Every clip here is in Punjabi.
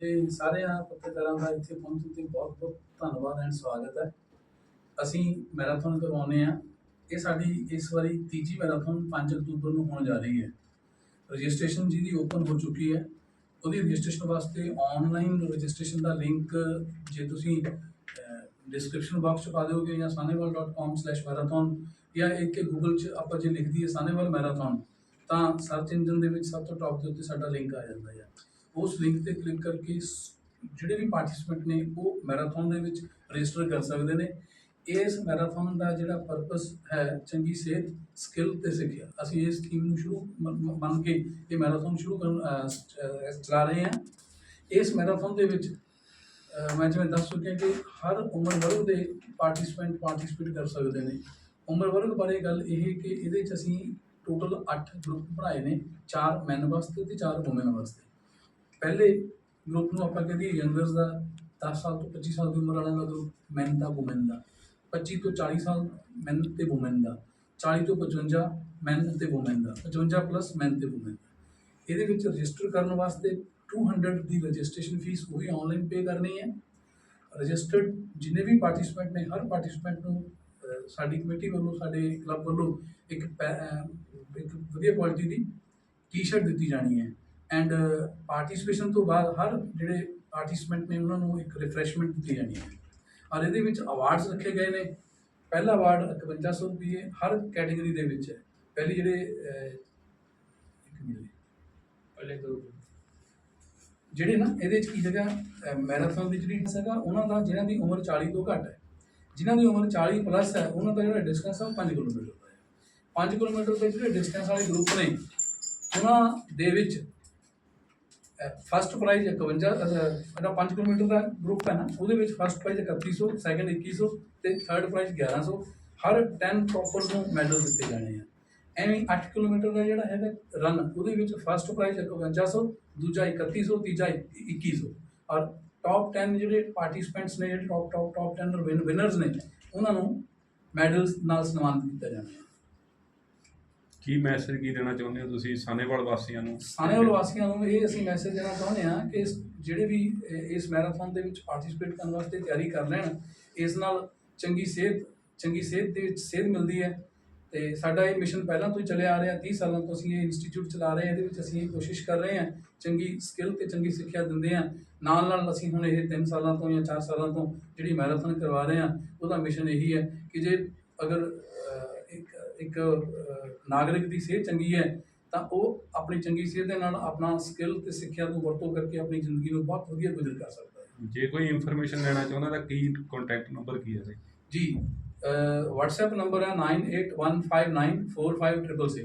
ਤੇ ਸਾਰਿਆਂ ਪੱਤਰਕਾਰਾਂ ਦਾ ਇੱਥੇ ਪਹੁੰਚਣ ਤੇ ਬਹੁਤ ਬਹੁਤ ਧੰਨਵਾਦ ਐਂਡ ਸਵਾਗਤ ਹੈ। ਅਸੀਂ ਮੈਰਾਥਨ ਕਰਵਾਉਂਦੇ ਆ ਇਹ ਸਾਡੀ ਇਸ ਵਾਰੀ ਤੀਜੀ ਮੈਰਾਥਨ 5 ਅਕਤੂਬਰ ਨੂੰ ਹੋਣ ਜਾ ਰਹੀ ਹੈ। ਰਜਿਸਟ੍ਰੇਸ਼ਨ ਜਿਹਦੀ ਓਪਨ ਹੋ ਚੁੱਕੀ ਹੈ। ਉਹਦੀ ਰਜਿਸਟ੍ਰੇਸ਼ਨ ਵਾਸਤੇ ਆਨਲਾਈਨ ਰਜਿਸਟ੍ਰੇਸ਼ਨ ਦਾ ਲਿੰਕ ਜੇ ਤੁਸੀਂ ਡਿਸਕ੍ਰਿਪਸ਼ਨ ਬਾਕਸ 'ਚ ਪਾ ਦਿਓਗੇ ਜਾਂ sanewal.com/marathon ਜਾਂ ਇੱਕ ਗੂਗਲ 'ਚ ਆਪਾਂ ਜੇ ਲਿਖ ਦਈਏ ਸਾਨੇਵਾਲ ਮੈਰਾਥਨ ਤਾਂ ਸਰਚ ਇੰਜਨ ਦੇ ਵਿੱਚ ਸਭ ਤੋਂ ਟੌਪ ਦੇ ਉੱਤੇ ਸਾਡਾ ਲਿੰਕ ਆ ਜਾਂਦਾ ਹੈ। ਉਸ ਲਿੰਕ ਤੇ ਕਲਿੱਕ ਕਰਕੇ ਜਿਹੜੇ ਵੀ ਪਾਰਟਿਸਿਪੈਂਟ ਨੇ ਉਹ ਮੈਰਾਥਨ ਦੇ ਵਿੱਚ ਰਜਿਸਟਰ ਕਰ ਸਕਦੇ ਨੇ। ਇਸ ਮੈਰਾਥਨ ਦਾ ਜਿਹੜਾ ਪਰਪਸ ਹੈ ਚੰਗੀ ਸਿਹਤ ਸਕਿੱਲ ਤੇ ਸਿੱਖਿਆ। ਅਸੀਂ ਇਸ ਸਕੀਮ ਨੂੰ ਸ਼ੁਰੂ ਮੰਨ ਕੇ ਇਹ ਮੈਰਾਥਨ ਸ਼ੁਰੂ ਕਰਨ ਚਲਾ ਰਹੇ ਹਾਂ। ਇਸ ਮੈਰਾਥਨ ਦੇ ਵਿੱਚ ਮੈਂ ਜਿਵੇਂ ਦੱਸ ਚੁੱਕਿਆ ਕਿ ਹਰ ਉਮਰ ਵਰਗ ਦੇ ਪਾਰਟਿਸਪੈਂਟ ਪਾਰਟਿਸਿਪੇਟ ਕਰ ਸਕਦੇ ਨੇ। ਉਮਰ ਵਰਗ ਬਾਰੇ ਗੱਲ ਇਹ ਕਿ ਇਹਦੇ ਵਿੱਚ ਅਸੀਂ ਟੋਟਲ 8 ਗਰੁੱਪ ਬਣਾਏ ਨੇ 4 ਮੈਨ ਵਾਸਤੇ ਤੇ 4 ਔਮਨ ਵਾਸਤੇ। ਪਹਿਲੇ ਗਰੁੱਪ ਨੂੰ ਆਪਾਂ ਕਹਿੰਦੇ ਯੰਗਰਸ ਦਾ 10 ਸਾਲ ਤੋਂ 25 ਸਾਲ ਦੀ ਉਮਰ ਵਾਲਿਆਂ ਦਾ ਗਰੁੱਪ ਮੈਨ ਦਾ ਔਮਨ ਦਾ। 25 ਤੋਂ 40 ਸਾਲ ਮੈਨ ਤੇ ਔਮਨ ਦਾ। 40 ਤੋਂ 55 ਮੈਨ ਤੇ ਔਮਨ ਦਾ। 55 ਪਲੱਸ ਮੈਨ ਤੇ ਔਮਨ ਦਾ। ਇਹਦੇ ਵਿੱਚ ਰਜਿਸਟਰ ਕਰਨ ਵਾਸਤੇ 200 ਦੀ ਰਜਿਸਟ੍ਰੇਸ਼ਨ ਫੀਸ ਉਹ ਵੀ ਆਨਲਾਈਨ ਪੇ ਕਰਨੀ ਹੈ। ਰਜਿਸਟਰਡ ਜਿੰਨੇ ਵੀ ਪਾਰਟਿਸਿਪੈਂਟ ਨੇ, ਹਰ ਪਾਰਟਿਸਿਪੈਂਟ ਨੂੰ ਸਾਡੀ ਕਮੇਟੀ ਵੱਲੋਂ, ਸਾਡੇ ਕਲੱਬ ਵੱਲੋਂ ਇੱਕ ਪੈ- ਇੱਕ ਵਧੀਆ ਕੁਆਲਿਟੀ ਦੀ ਟੀ-ਸ਼ਰਟ ਦਿੱਤੀ ਜਾਣੀ ਹੈ। ਐਂਡ ਪਾਰਟਿਸਿਪੇਸ਼ਨ ਤੋਂ ਬਾਅਦ ਹਰ ਜਿਹੜੇ ਪਾਰਟਿਸਿਪੈਂਟ ਨੇ ਉਹਨਾਂ ਨੂੰ ਇੱਕ ਰਿਫਰੈਸ਼ਮੈਂਟ ਦਿੱਤੀ ਜਾਣੀ ਹੈ। ਔਰ ਇਹਦੇ ਵਿੱਚ ਅਵਾਰਡਸ ਰੱਖੇ ਗਏ ਨੇ। ਪਹਿਲਾ ਅਵਾਰਡ 5100 ਰੁਪਏ ਹਰ ਕੈਟਾਗਰੀ ਦੇ ਵਿੱਚ ਹੈ। ਪਹਿਲੀ ਜਿਹੜੇ ਇੱਕ ਮਿੰਟ। ਪਹਿਲੇ ਗਰੁੱਪ ਜਿਹੜੇ ਨਾ ਇਹਦੇ ਚ ਕੀ ਹੈਗਾ ਮੈਰਾਥਨ ਦੀ ਜਿਹੜੀ ਹੈਗਾ ਉਹਨਾਂ ਦਾ ਜਿਨ੍ਹਾਂ ਦੀ ਉਮਰ 40 ਤੋਂ ਘੱਟ ਹੈ। ਜਿਨ੍ਹਾਂ ਦੀ ਉਮਰ 40 ਪਲੱਸ ਹੈ ਉਹਨਾਂ ਦਾ ਜਿਹੜਾ ਡਿਸਟੈਂਸ ਹੈ ਉਹ 5 ਕਿਲੋਮੀਟਰ ਦਾ ਹੈ। 5 ਕਿਲੋਮੀਟਰ ਦੇ ਜਿਹੜੇ ਡਿਸਟੈਂਸ ਵਾਲੇ ਗਰੁੱਪ ਨੇ ਉਹਨਾਂ ਦੇ ਵਿੱਚ ਫਸਟ ਪ੍ਰਾਈਜ਼ 51 ਜਿਹੜਾ 5 ਕਿਲੋਮੀਟਰ ਦਾ ਗਰੁੱਪ ਹੈ ਨਾ, ਉਹਦੇ ਵਿੱਚ ਫਸਟ ਪ੍ਰਾਈਜ਼ 3100 ਸੈਕੰਡ 2100 ਤੇ ਥਰਡ ਪ੍ਰਾਈਜ਼ 1100 ਹਰ 10 ਟੌਪਰ ਨੂੰ ਮੈਡਲ ਦਿੱਤੇ ਜਾਣੇ ਆ। ਐਵੇਂ 8 ਕਿਲੋਮੀਟਰ ਦਾ ਜਿਹੜਾ ਹੈਗਾ ਰਨ ਉਹਦੇ ਵਿੱਚ ਫਸਟ ਪ੍ਰਾਈਜ਼ 5100 ਦੂਜਾ 3100 ਤੀਜਾ 2100 ਔਰ ਟੌਪ 10 ਜਿਹੜੇ ਪਾਰਟਿਸਪੈਂਟਸ ਨੇ, ਜਿਹੜੇ ਟੌਪ ਟੌਪ ਟੌਪ 10 ਵਿਨਰਸ ਨੇ, ਉਹਨਾਂ ਨੂੰ ਮੈਡਲਸ ਨਾਲ ਸਨਮਾਨਿਤ ਕੀਤਾ ਜਾਣਾ ਹੈ ਕੀ ਮੈਸੇਜ ਕੀ ਦੇਣਾ ਚਾਹੁੰਦੇ ਹੋ ਤੁਸੀਂ ਸਾਨੇਵਾਲ ਵਾਸੀਆਂ ਨੂੰ? ਸਾਨੇਵਾਲ ਵਾਸੀਆਂ ਨੂੰ ਇਹ ਅਸੀਂ ਮੈਸੇਜ ਦੇਣਾ ਚਾਹੁੰਦੇ ਹਾਂ ਕਿ ਜਿਹੜੇ ਵੀ ਇਸ ਮੈਰਾਥਨ ਦੇ ਵਿੱਚ ਪਾਰਟਿਸਿਪੇਟ ਕਰਨ ਵਾਸਤੇ ਤਿਆਰੀ ਕਰ ਲੈਣ। ਇਸ ਨਾਲ ਚੰਗੀ ਸਿਹਤ ਚੰਗੀ ਸਿਹਤ ਦੇ ਵਿੱਚ ਸਿਹਤ ਮਿਲਦੀ ਹੈ। ਤੇ ਸਾਡਾ ਇਹ ਮਿਸ਼ਨ ਪਹਿਲਾਂ ਤੋਂ ਹੀ ਚੱਲਿਆ ਆ ਰਿਹਾ 30 ਸਾਲਾਂ ਤੋਂ ਅਸੀਂ ਇਹ ਇੰਸਟੀਚਿਊਟ ਚਲਾ ਰਹੇ ਹਾਂ, ਇਹਦੇ ਵਿੱਚ ਅਸੀਂ ਇਹ ਕੋਸ਼ਿਸ਼ ਕਰ ਰਹੇ ਹਾਂ, ਚੰਗੀ ਸਕਿੱਲ ਤੇ ਚੰਗੀ ਸਿੱਖਿਆ ਦਿੰਦੇ ਹਾਂ। ਨਾਲ ਨਾਲ ਅਸੀਂ ਹੁਣ ਇਹ 3 ਸਾਲਾਂ ਤੋਂ ਜਾਂ 4 ਸਾਲਾਂ ਤੋਂ ਜਿਹੜੀ ਮੈਰਾਥਨ ਕਰਵਾ ਰਹੇ ਹਾਂ, ਉਹਦਾ ਮਿਸ਼ਨ ਇਹੀ ਹੈ ਕਿ ਜੇ ਅਗਰ ਇੱਕ ਇੱਕ ਨਾਗਰਿਕ ਦੀ ਸਿਹਤ ਚੰਗੀ ਹੈ ਤਾਂ ਉਹ ਆਪਣੀ ਚੰਗੀ ਸਿਹਤ ਦੇ ਨਾਲ ਆਪਣਾ ਸਕਿੱਲ ਤੇ ਸਿੱਖਿਆ ਨੂੰ ਵਰਤੋਂ ਕਰਕੇ ਆਪਣੀ ਜ਼ਿੰਦਗੀ ਨੂੰ ਬਹੁਤ ਵਧੀਆ ਗੁਜ਼ਰ ਕਰ ਸਕਦਾ ਹੈ। ਜੇ ਕੋਈ ਇਨਫੋਰਮੇਸ਼ਨ ਲੈਣਾ ਚਾਹੁੰਦਾ ਤਾਂ ਕੀ ਕੰਟੈਕਟ ਨੰਬਰ ਕੀ ਹੈ ਜੀ ਜੀ WhatsApp ਨੰਬਰ ਹੈ 9815945666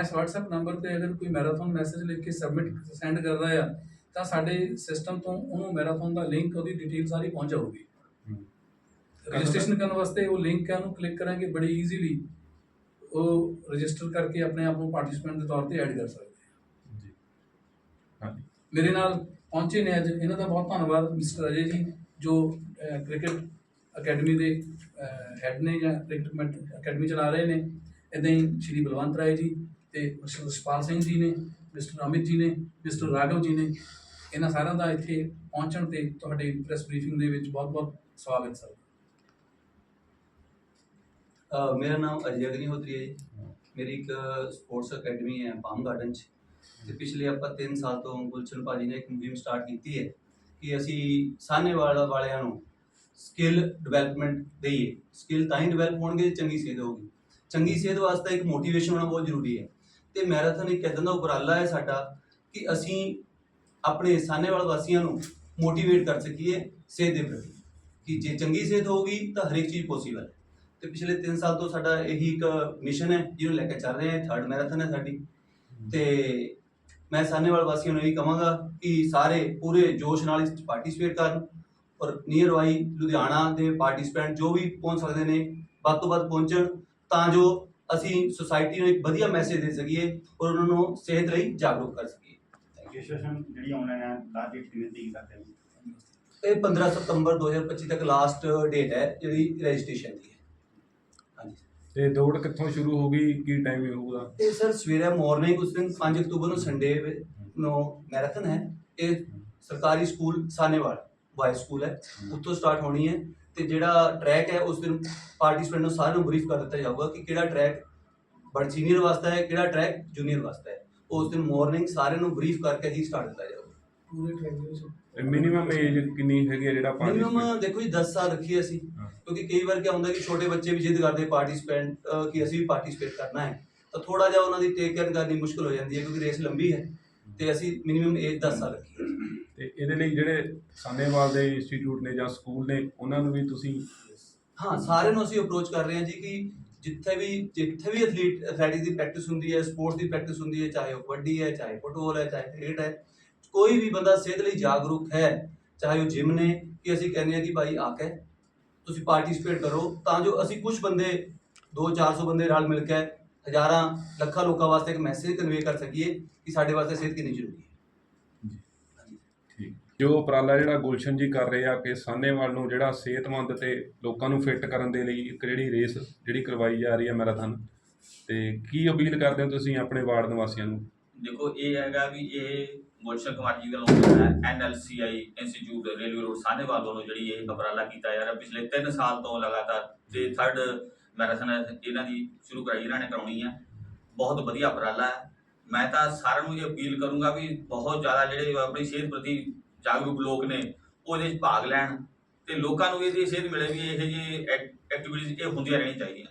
ਇਸ WhatsApp ਨੰਬਰ ਤੇ ਅਗਰ ਕੋਈ ਮੈਰਾਥਨ ਮੈਸੇਜ ਲਿਖ ਕੇ ਸਬਮਿਟ ਸੈਂਡ ਕਰਦਾ ਆ ਤਾਂ ਸਾਡੇ ਸਿਸਟਮ ਤੋਂ ਉਹਨੂੰ ਮੈਰਾਥਨ ਦਾ ਲਿੰਕ ਉਹਦੀ ਡਿਟੇਲ ਸਾਰੀ ਪਹੁੰਚ ਜਾਊਗੀ। ਰਜਿਸਟ੍ਰੇਸ਼ਨ ਕਰਨ ਵਾਸਤੇ ਉਹ ਲਿੰਕ ਹੈ ਉਹਨੂੰ ਕਲਿੱਕ ਕਰਾਂਗੇ ਬੜੀ ਈਜ਼ੀਲੀ ਉਹ ਰਜਿਸਟਰ ਕਰਕੇ ਆਪਣੇ ਆਪ ਨੂੰ ਪਾਰਟਿਸਪੈਂਟ ਦੇ ਤੌਰ ਤੇ ਐਡ ਕਰ ਸਕਦੇ ਆ ਜੀ। ਹਾਂਜੀ। ਮੇਰੇ ਨਾਲ ਪਹੁੰਚੇ ਨੇ ਅੱਜ। ਇਹਨਾਂ ਦਾ ਬਹੁਤ ਧੰਨਵਾਦ ਮਿਸਟਰ ਅਜੇ ਜੀ ਜੋ ਕ੍ਰਿਕਟ ਅਕੈਡਮੀ ਦੇ ਹੈੱਡ ਨੇ ਜਾਂ ਕ੍ਰਿਕਟ ਅਕੈਡਮੀ ਚਲਾ ਰਹੇ ਨੇ। ਇੱਦਾਂ ਹੀ ਸ਼੍ਰੀ ਬਲਵੰਤ ਰਾਏ ਜੀ ਤੇ ਮਿਸਟਰ ਰਸਪਾਲ ਸਿੰਘ ਜੀ ਨੇ ਮਿਸਟਰ ਅਮਿਤ ਜੀ ਨੇ ਮਿਸਟਰ ਰਾਘਵ ਜੀ ਨੇ ਇਹਨਾਂ ਸਾਰਿਆਂ ਦਾ ਇੱਥੇ ਪਹੁੰਚਣ ਤੇ ਤੁਹਾਡੇ ਪ੍ਰੈਸ ਬਰੀਫਿੰਗ ਦੇ ਵਿੱਚ ਬਹੁਤ-ਬਹੁਤ ਸਵਾਗਤ ਸਰ ਅ, ਮੇਰਾ ਨਾਮ ਅਜੇ ਅਗਨੀਹੋਤਰੀ ਹੈ ਜੀ। ਮੇਰੀ ਇੱਕ ਸਪੋਰਟਸ ਅਕੈਡਮੀ ਹੈ ਪਾਮ ਗਾਰਡਨ 'ਚ। ਤੇ ਪਿਛਲੇ ਆਪਾਂ 3 ਸਾਲ ਤੋਂ ਗੁਲਸ਼ਨ ਭਾਜੀ ਨੇ ਇੱਕ ਮੁਹਿੰਮ ਸਟਾਰਟ ਕੀਤੀ ਹੈ ਕਿ ਅਸੀਂ ਸਾਹਨੇਵਾਲ ਵਾਲਿਆਂ ਨੂੰ ਸਕਿੱਲ ਡਿਵੈਲਪਮੈਂਟ ਦੇਈਏ। ਸਕਿੱਲ ਤਾਂ ਹੀ ਡਿਵੈਲਪ ਹੋਣਗੇ ਜੇ ਚੰਗੀ ਸਿਹਤ ਹੋਊਗੀ। ਚੰਗੀ ਸਿਹਤ ਵਾਸਤੇ ਇੱਕ ਮੋਟੀਵੇਸ਼ਨ ਹੋਣਾ ਬਹੁਤ ਜ਼ਰੂਰੀ ਹੈ। ਤੇ ਮੈਰਾਥਨ ਇੱਕ ਇਦਾਂ ਦਾ ਉਪਰਾਲਾ ਹੈ ਸਾਡਾ ਕਿ ਅਸੀਂ ਆਪਣੇ ਸਾਹਨੇਵਾਲ ਵਾਸੀਆਂ ਨੂੰ ਮੋਟੀਵੇਟ ਕਰ ਸਕੀਏ ਸਿਹਤ ਦੇ ਪ੍ਰਤੀ। ਕਿ ਜੇ ਚੰਗੀ ਸਿਹਤ ਹੋਊਗੀ ਤਾਂ ਹਰ ਇੱਕ ਚੀਜ਼ ਪੋਸੀਬਲ ਹੈ। ਤੇ ਪਿਛਲੇ 3 ਸਾਲ ਤੋਂ ਸਾਡਾ ਇਹੀ ਇੱਕ ਮਿਸ਼ਨ ਹੈ ਜਿਹਨੂੰ ਲੈ ਕੇ ਚੱਲ ਰਹੇ ਹਾਂ ਥਰਡ ਮੈਰਾਥਨ ਹੈ ਸਾਡੀ। ਤੇ ਮੈਂ ਸਾਹਨੇਵਾਲ ਵਾਸੀਆਂ ਨੂੰ ਇਹ ਕਹਾਂਗਾ ਕਿ ਸਾਰੇ ਪੂਰੇ ਜੋਸ਼ ਨਾਲ ਇਸ ਵਿੱਚ ਪਾਰਟਿਸਿਪੇਟ ਕਰਨ ਔਰ ਨੀਅਰ ਬਾਈ ਲੁਧਿਆਣਾ ਦੇ ਪਾਰਟਿਸਪੈਂਟ ਜੋ ਵੀ ਪਹੁੰਚ ਸਕਦੇ ਨੇ ਵੱਧ ਤੋਂ ਵੱਧ ਪਹੁੰਚਣ ਤਾਂ ਜੋ ਅਸੀਂ ਸੁਸਾਇਟੀ ਨੂੰ ਇੱਕ ਵਧੀਆ ਮੈਸੇਜ ਦੇ ਸਕੀਏ ਔਰ ਉਹਨਾਂ ਨੂੰ ਸਿਹਤ ਲਈ ਜਾਗਰੂਕ ਕਰ ਸਕੀਏ। ਰਜਿਸਟ੍ਰੇਸ਼ਨ ਜਿਹੜੀ ਆਨਲਾਈਨ ਹੈ ਲਾਸਟ ਡੇਟ ਕਿੰਨੇ ਤੱਕ ਹੈ ਇਹ 15 ਸਤੰਬਰ 2025 ਤੱਕ ਲਾਸਟ ਡੇਟ ਹੈ ਜਿਹੜੀ ਰਜਿਸਟ੍ਰੇਸ਼ਨ ਦੀ ਤੇ ਦੌੜ ਕਿੱਥੋਂ ਸ਼ੁਰੂ ਹੋਗੀ ਕੀ ਟਾਈਮ ਹੋਊਗਾ? ਇਹ ਸਰ ਸਵੇਰੇ ਮਾਰਨਿੰਗ ਉਸ ਦਿਨ 5 ਅਕਤੂਬਰ ਨੂੰ ਸੰਡੇ ਨੂੰ ਮੈਰਾਥਨ ਹੈ। ਇਹ ਸਰਕਾਰੀ ਸਕੂਲ ਸਾਨੇਵਾਲ ਬਾਇ ਸਕੂਲ ਹੈ। ਉੱਥੋਂ ਸਟਾਰਟ ਹੋਣੀ ਹੈ ਤੇ ਜਿਹੜਾ ਟਰੈਕ ਹੈ ਉਸ ਦਿਨ ਪਾਰਟਿਸਪੈਂਟ ਨੂੰ ਸਾਰਿਆਂ ਨੂੰ ਬਰੀਫ ਕਰ ਦਿੱਤਾ ਜਾਊਗਾ ਕਿ ਕਿਹੜਾ ਟਰੈਕ ਬੜ ਸੀਨੀਅਰ ਵਾਸਤੇ ਹੈ, ਕਿਹੜਾ ਟਰੈਕ ਜੂਨੀਅਰ ਵਾਸਤੇ ਹੈ। ਉਸ ਦਿਨ ਮਾਰਨਿੰਗ ਸਾਰਿਆਂ ਨੂੰ ਬਰੀਫ ਕਰਕੇ ਹੀ ਸਟਾਰਟ ਕੀਤਾ ਜਾਊਗਾ। ਪੂਰੇ ਦੇ ਵਿੱਚ। ਮਿਨੀਮਮ ਏਜ ਕਿੰਨੀ ਹੈਗੀ ਹੈ ਜਿਹੜਾ ਮਿਨੀਮਮ ਪਾਰਟਿਸਪੇਟ ਦੇਖੋ ਜੀ 10 ਸਾਲ ਰੱਖੀ ਅਸੀਂ। ਹਾਂ। ਕਿਉਂਕਿ ਕਈ ਵਾਰ ਕੀ ਹੁੰਦਾ ਕਿ ਛੋਟੇ ਬੱਚੇ ਵੀ ਜਿੱਦ ਕਰਦੇ ਪਾਰਟਿਸਪੈਂਟ ਕਿ ਅਸੀਂ ਵੀ ਪਾਰਟਿਸਪੇਟ ਕਰਨਾ ਹੈ। ਤਾਂ ਥੋੜਾ ਜਿਹਾ ਉਹਨਾਂ ਦੀ ਟੇਕ ਕੇਅਰ ਕਰਨੀ ਮੁਸ਼ਕਲ ਹੋ ਜਾਂਦੀ ਹੈ ਕਿਉਂਕਿ ਰੇਸ ਲੰਬੀ ਹੈ। ਤੇ ਅਸੀਂ ਮਿਨੀਮਮ ਏਜ 10 ਸਾਲ ਰੱਖੀ ਹੈ। ਤੇ ਇਹਦੇ ਲਈ ਜਿਹੜੇ ਸਾਨੇਵਾਲ ਦੇ ਇੰਸਟੀਚਿਊਟ ਨੇ ਜਾਂ ਸਕੂਲ ਨੇ ਉਹਨਾਂ ਨੂੰ ਵੀ ਤੁਸੀਂ ਹਾਂ ਸਾਰਿਆਂ ਨੂੰ ਅਸੀਂ ਅਪਰੋਚ ਕਰ ਰਹੇ ਹਾਂ ਜੀ ਕਿ ਜਿੱਥੇ ਵੀ ਜਿੱਥੇ ਵੀ ਐਥਲੀਟ ਐਥਲੈਟਿਕ ਦੀ ਪ੍ਰੈਕਟਿਸ ਹੁੰਦੀ ਹੈ ਸਪੋਰਟਸ ਦੀ ਪ੍ਰੈਕਟਿਸ ਹੁੰਦੀ ਹੈ ਚਾਹੇ ਉਹ ਕਬੱਡੀ ਹੈ ਚਾਹੇ ਫੁੱਟਬਾਲ ਹੈ ਚਾਹੇ ਕ੍ਰਿਕਟ ਹੈ ਕੋਈ ਵੀ ਬੰਦਾ ਸਿਹਤ ਲਈ ਜਾਗਰੂਕ ਹੈ ਚਾਹੇ ਉਹ ਜਿਮ ਨੇ ਕਿ ਅਸੀਂ ਕਹਿੰਦੇ ਹਾਂ ਕਿ ਭਾਈ ਆ ਕੇ ਤੁਸੀਂ ਪਾਰਟਿਸਿਪੇਟ ਕਰੋ ਤਾਂ ਜੋ ਅਸੀਂ ਕੁਝ ਬੰਦੇ 2-400 ਬੰਦੇ ਨਾਲ ਮਿਲ ਕੇ ਹਜ਼ਾਰਾਂ ਲੱਖਾਂ ਲੋਕਾਂ ਵਾਸਤੇ ਇੱਕ ਮੈਸੇਜ ਕਨਵੇ ਕਰ ਸਕੀਏ ਕਿ ਸਾਡੇ ਵਾਸਤੇ ਸਿਹਤ ਕਿੰਨੀ ਜ਼ਰੂਰੀ ਹੈ। ਠੀਕ। ਜੋ ਉਪਰਾਲਾ ਜਿਹੜਾ ਗੁਲਸ਼ਨ ਜੀ ਕਰ ਰਹੇ ਆ ਕਿ ਸਾਨੇਵਾਲ ਨੂੰ ਜਿਹੜਾ ਸਿਹਤਮੰਦ ਤੇ ਲੋਕਾਂ ਨੂੰ ਫਿੱਟ ਕਰਨ ਦੇ ਲਈ ਇੱਕ ਜਿਹੜੀ ਰੇਸ ਜਿਹੜੀ ਕਰਵਾਈ ਜਾ ਰਹੀ ਹੈ ਮੈਰਾਥਨ ਤੇ ਕੀ ਅਪੀਲ ਕਰਦੇ ਹੋ ਤੁਸੀਂ ਆਪਣੇ ਵਾਰਡ ਨਿਵਾਸੀਆਂ ਨੂੰ? ਦੇਖੋ ਇਹ ਹੈਗਾ ਵੀ ਇਹ ਗੁਲਸ਼ਨ ਕੁਮਾਰ ਜੀ ਵੱਲੋਂ N L C I institute railway road Sahnewal ਵੱਲੋਂ ਜਿਹੜੀ ਇਹ ਉਪਰਾਲਾ ਕੀਤਾ ਜਾ ਰਿਹਾ। ਪਿਛਲੇ 3 ਸਾਲ ਤੋਂ ਲਗਾਤਾਰ ਤੇ ਥਰਡ ਮੈਰਾਥਨ ਇਹਨਾਂ ਦੀ ਸ਼ੁਰੂ ਕਰਾਈ, ਇਹਨਾਂ ਨੇ ਕਰਾਉਣੀ ਹੈ ਬਹੁਤ ਵਧੀਆ ਉਪਰਾਲਾ ਹੈ। ਮੈਂ ਤਾਂ ਸਾਰਿਆਂ ਨੂੰ ਇਹ ਅਪੀਲ ਕਰੂੰਗਾ ਵੀ ਬਹੁਤ ਜ਼ਿਆਦਾ ਜਿਹੜੇ ਆਪਣੀ ਸਿਹਤ ਪ੍ਰਤੀ ਜਾਗਰੂਕ ਲੋਕ ਨੇ, ਉਹ ਇਹਦੇ ਵਿੱਚ ਭਾਗ ਲੈਣ ਤੇ ਲੋਕਾਂ ਨੂੰ ਇਹਦੀ ਸੇਧ ਮਿਲੇ ਵੀ ਇਹ ਜਿਹੀ ਐਕਟੀਵਿਟੀਜ਼ ਇਹ ਹੁੰਦੀਆਂ ਰਹਿਣੀਆਂ ਚਾਹੀਦੀਆਂ।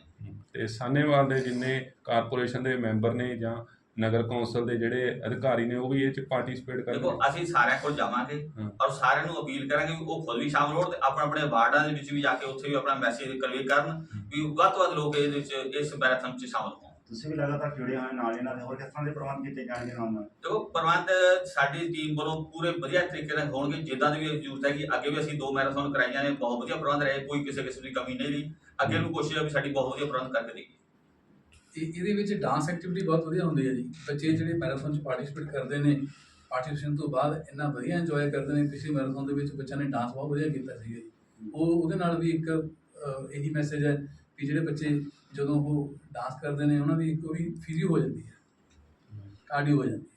ਤੇ ਸਾਨੇਵਾਲ ਦੇ ਜਿੰਨੇ ਕਾਰਪੋਰੇਸ਼ਨ ਦੇ ਮੈਂਬਰ ਨੇ ਜਾਂ ਨਗਰ ਕੌਂਸਲ ਦੇ ਜਿਹੜੇ ਅਧਿਕਾਰੀ ਨੇ ਉਹ ਵੀ ਇਹ ਚ ਪਾਰਟਿਸਿਪੇਟ ਦੇਖੋ ਅਸੀਂ ਸਾਰਿਆਂ ਕੋਲ ਜਾਵਾਂਗੇ ਹਾਂ। ਔਰ ਸਾਰਿਆਂ ਨੂੰ ਅਪੀਲ ਕਰਾਂਗੇ ਵੀ ਉਹ ਖੁਦ ਵੀ ਸ਼ਾਮਲ ਹੋਣ ਤੇ ਆਪਣੇ ਆਪਣੇ ਵਾਰਡਾਂ ਦੇ ਵਿੱਚ ਵੀ ਜਾ ਕੇ ਉੱਥੇ ਵੀ ਆਪਣਾ ਮੈਸੇਜ ਕਨਵੇ ਕਰਨ ਵੀ ਵੱਧ ਤੋਂ ਵੱਧ ਲੋਕ ਇਹਦੇ ਵਿੱਚ ਇਸ ਮੈਰਾਥਨ 'ਚ ਸ਼ਾਮਲ ਹੋਣ। ਤੁਸੀਂ ਵੀ ਲਗਾਤਾਰ ਜੁੜੇ ਹੋਏ ਨਾਲ ਇਹਨਾਂ ਦੇ ਹੋਰ ਕਿਸ ਤਰ੍ਹਾਂ ਦੇ ਪ੍ਰਬੰਧ ਕੀਤੇ ਜਾਣਗੇ ਨਾਲ ਨਾਲ? ਦੇਖੋ ਪ੍ਰਬੰਧ ਸਾਡੀ ਟੀਮ ਵੱਲੋਂ ਪੂਰੇ ਵਧੀਆ ਤਰੀਕੇ ਨਾਲ ਹੋਣਗੇ ਜਿੱਦਾਂ ਦੀ ਵੀ ਜ਼ਰੂਰਤ ਹੈ ਕਿ ਅੱਗੇ ਵੀ ਅਸੀਂ ਦੋ ਮੈਰਾਥਨ ਕਰਾਈਆਂ ਨੇ ਬਹੁਤ ਵਧੀਆ ਪ੍ਰਬੰਧ ਰਹੇ ਕੋਈ ਕਿਸੇ ਕਿਸਮ ਦੀ ਕਮੀ ਨਹੀਂ ਰਹੀ। ਅੱਗੇ ਨੂੰ ਕੋਸ਼ਿਸ਼ ਹੈ ਵੀ ਸਾਡੀ ਬਹੁਤ ਵਧੀਆ ਪ੍ਰਬੰਧ ਕਰਕੇ ਦੇਈਏ। ਇਹ ਇਹਦੇ ਵਿੱਚ ਡਾਂਸ ਐਕਟੀਵਿਟੀ ਬਹੁਤ ਵਧੀਆ ਹੁੰਦੀ ਹੈ ਜੀ। ਬੱਚੇ ਜਿਹੜੇ ਮੈਰਾਥਨ 'ਚ ਪਾਰਟਿਸਿਪੇਟ ਕਰਦੇ ਨੇ ਪਾਰਟਿਸਿਪੇਸ਼ਨ ਤੋਂ ਬਾਅਦ ਇੰਨਾ ਵਧੀਆ ਇੰਜੋਏ ਕਰਦੇ ਨੇ, ਪਿਛਲੇ ਮੈਰਾਥਨ ਦੇ ਵਿੱਚ ਬੱਚਿਆਂ ਨੇ ਡਾਂਸ ਬਹੁਤ ਵਧੀਆ ਕੀਤਾ ਸੀਗਾ ਉਹ ਉਹਦੇ ਨਾਲ ਵੀ ਇੱਕ ਇਹੀ ਮੈਸੇਜ ਹੈ ਕਿ ਜਿਹੜੇ ਬੱਚੇ ਜਦੋਂ ਉਹ ਡਾਂਸ ਕਰਦੇ ਨੇ, ਉਹਨਾਂ ਦੀ ਇੱਕ ਵੀ ਫਿਜ਼ੀਓ ਹੋ ਜਾਂਦੀ ਹੈ। ਕਾਰਡੀਓ ਹੋ ਜਾਂਦੀ ਹੈ।